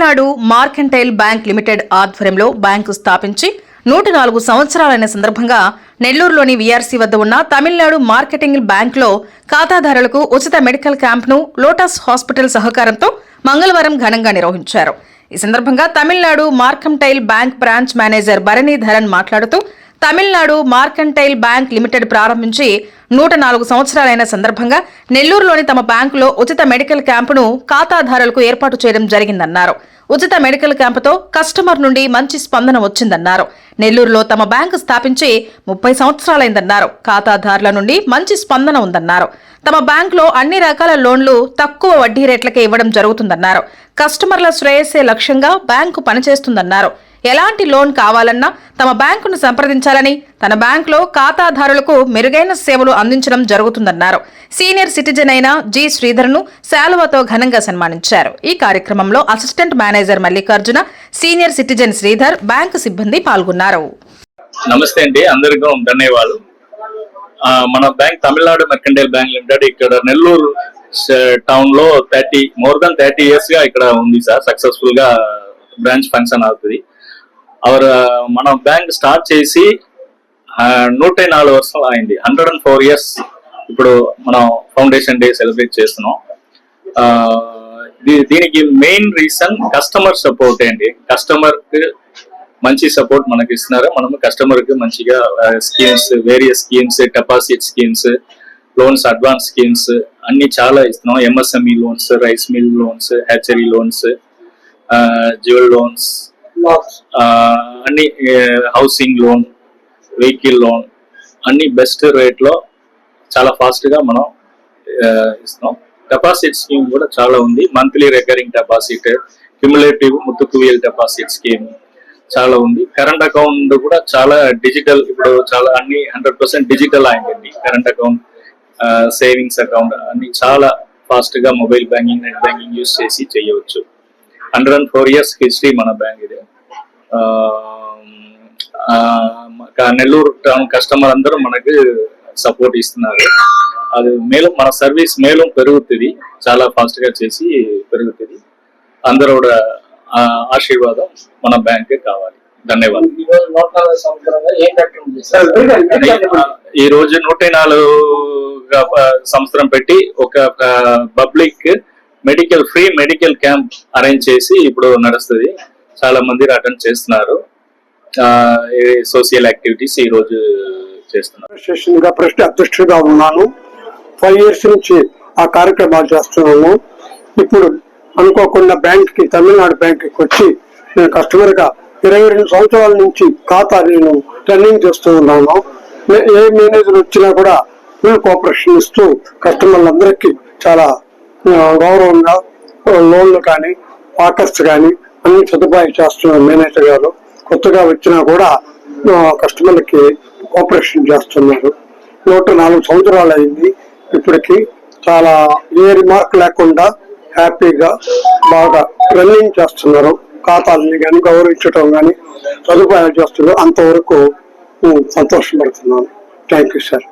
Tamil Nadu mercantile bank limited ఆధ్వర్యంలో bank స్థాపించి నూట నాలుగు సంవత్సరాలైన సందర్భంగా నెల్లూరులోని వీఆర్సీ వద్ద ఉన్న తమిళనాడు మార్కెటింగ్ బ్యాంకులో ఖాతాదారులకు ఉచిత మెడికల్ క్యాంప్ను లోటస్ హాస్పిటల్ సహకారంతో మంగళవారం ఘనంగా నిర్వహించారు. ఈ సందర్భంగా Tamil Nadu mercantile bank branch manager Bharanidharan మాట్లాడుతూ తమిళనాడు మార్కంటైల్ బ్యాంక్ లిమిటెడ్ ప్రారంభించి నూట నాలుగు సంవత్సరాలైన సందర్భంగా నెల్లూరులోని తమ బ్యాంకులో ఉచిత మెడికల్ క్యాంపును ఖాతాదారులకు ఏర్పాటు చేయడం జరిగిందన్నారు. ఉచిత మెడికల్ క్యాంపుతో కస్టమర్ నుండి మంచి స్పందన వచ్చిందన్నారు. నెల్లూరులో తమ బ్యాంకు స్థాపించి ముప్పై సంవత్సరాలైందన్నారు. ఖాతాదారుల నుండి మంచి స్పందన ఉందన్నారు. తమ బ్యాంకులో అన్ని రకాల లోన్లు తక్కువ వడ్డీ రేట్లకే ఇవ్వడం జరుగుతుందన్నారు. కస్టమర్ల శ్రేయస్సే లక్ష్యంగా బ్యాంకు పనిచేస్తుందన్నారు. ఎలాంటి లోన్ కావాలన్నా తమ బ్యాంకును సంప్రదించాలని తన బ్యాంకులో ఖాతాదారులకు మెరుగైన సేవలు అందించడం జరుగుతుందన్నారు. సీనియర్ సిటిజన్ అయిన జి శ్రీధర్ను శాలువతో ఘనంగా సన్మానించారు. ఈ కార్యక్రమంలో assistant manager Mallikarjuna senior citizen Sridhar bank సిబ్బంది పాల్గొన్నారు. నమస్తే అండి అందరికీ ధన్యవాదాలు. మన bank Tamil Nadu mercantile bank limited ఇక్కడ నెల్లూరు టౌన్లో థర్టీ మోర్ దాన్ థర్టీ ఇయర్స్గా ఇక్కడ ఉంది సార్ సక్సెస్ఫుల్గా బ్రాంచ్ ఫంక్షన్ అవుతుంది. అవర్ మన బ్యాంక్ స్టార్ట్ చేసి నూట నాలుగు వర్షాలు అయింది హండ్రెడ్ అండ్ ఫోర్ ఇయర్స్ ఇప్పుడు మనం ఫౌండేషన్ డే సెలబ్రేట్ చేస్తున్నాం. దీ- దీనికి మెయిన్ రీజన్ కస్టమర్ సపోర్ట్ అండి. కస్టమర్ మంచి సపోర్ట్ మనకి ఇస్తున్నారు. మనము కస్టమర్కి మంచిగా schemes various schemes deposit schemes loans advance schemes అన్ని చాలా ఇస్తున్నాం. MSME loans rice mill loans hatchery loans jewel loans అన్ని హౌసింగ్ లోన్ వెహికల్ లోన్ అన్ని బెస్ట్ రేట్లో చాలా ఫాస్ట్గా మనం ఇస్తాం ఇస్తున్నాం. డెపాసిట్ స్కీమ్ కూడా చాలా ఉంది. Monthly recurring deposit cumulative Muthukuviyal deposit scheme చాలా ఉంది. కరెంట్ అకౌంట్ కూడా చాలా డిజిటల్ ఇప్పుడు చాలా అన్ని హండ్రెడ్ పర్సెంట్ డిజిటల్ అయిందండి కరెంట్ అకౌంట్ సేవింగ్స్ అకౌంట్ అన్ని చాలా ఫాస్ట్గా mobile banking net banking use చేసి చేయవచ్చు. Hundred and four years history మన బ్యాంక్ ఇది. నెల్లూరు టౌన్ కస్టమర్ అందరూ మనకు సపోర్ట్ ఇస్తున్నారు. అది మేలు మన సర్వీస్ మేలు పెరుగుతుంది. చాలా ఫాస్ట్గా చేసి పెరుగుతుంది. అందరూ కూడా ఆశీర్వాదం మన బ్యాంక్ కావాలి. ధన్యవాదాలు. ఈ రోజు నూట నాలుగు సంవత్సరం పెట్టి ఒక public medical free medical camp arrange చేసి ఇప్పుడు నడుస్తుంది. చాలా మంది అటెండ్ చేస్తున్నారు. సోషల్ యాక్టివిటీస్ ఈ రోజు చేస్తున్నారు. ప్రశ్న అధ్యక్షుడిగా ఉన్నాను. ఫైవ్ ఇయర్స్ నుంచి ఆ కార్యక్రమాలు చేస్తున్నాను. ఇప్పుడు అనుకోకుండా బ్యాంక్కి తమిళనాడు బ్యాంక్కి వచ్చి నేను కస్టమర్గా ఇరవై రెండు సంవత్సరాల నుంచి ఖాతా నేను రన్నింగ్ చేస్తూ ఉన్నాను. ఏ మేనేజర్ వచ్చినా కూడా నేను కోఆపరేషన్ ఇస్తూ కస్టమర్లందరికీ చాలా గౌరవంగా లోన్లు కానీ వాకర్స్ కానీ అన్ని సదుపాయం చేస్తున్నారు మేనేజర్ గారు కొత్తగా వచ్చినా కూడా కస్టమర్లకి కోఆపరేషన్ చేస్తున్నారు. నూట నాలుగు సంవత్సరాలు అయింది. ఇప్పటికి చాలా ఏ రిమార్క్ లేకుండా హ్యాపీగా బాగా రన్నింగ్ చేస్తున్నారు. ఖాతాలని కానీ గౌరవించడం కానీ సదుపాయాలు చేస్తున్నారు. అంతవరకు సంతోషపడుతున్నాను. Thank you sir.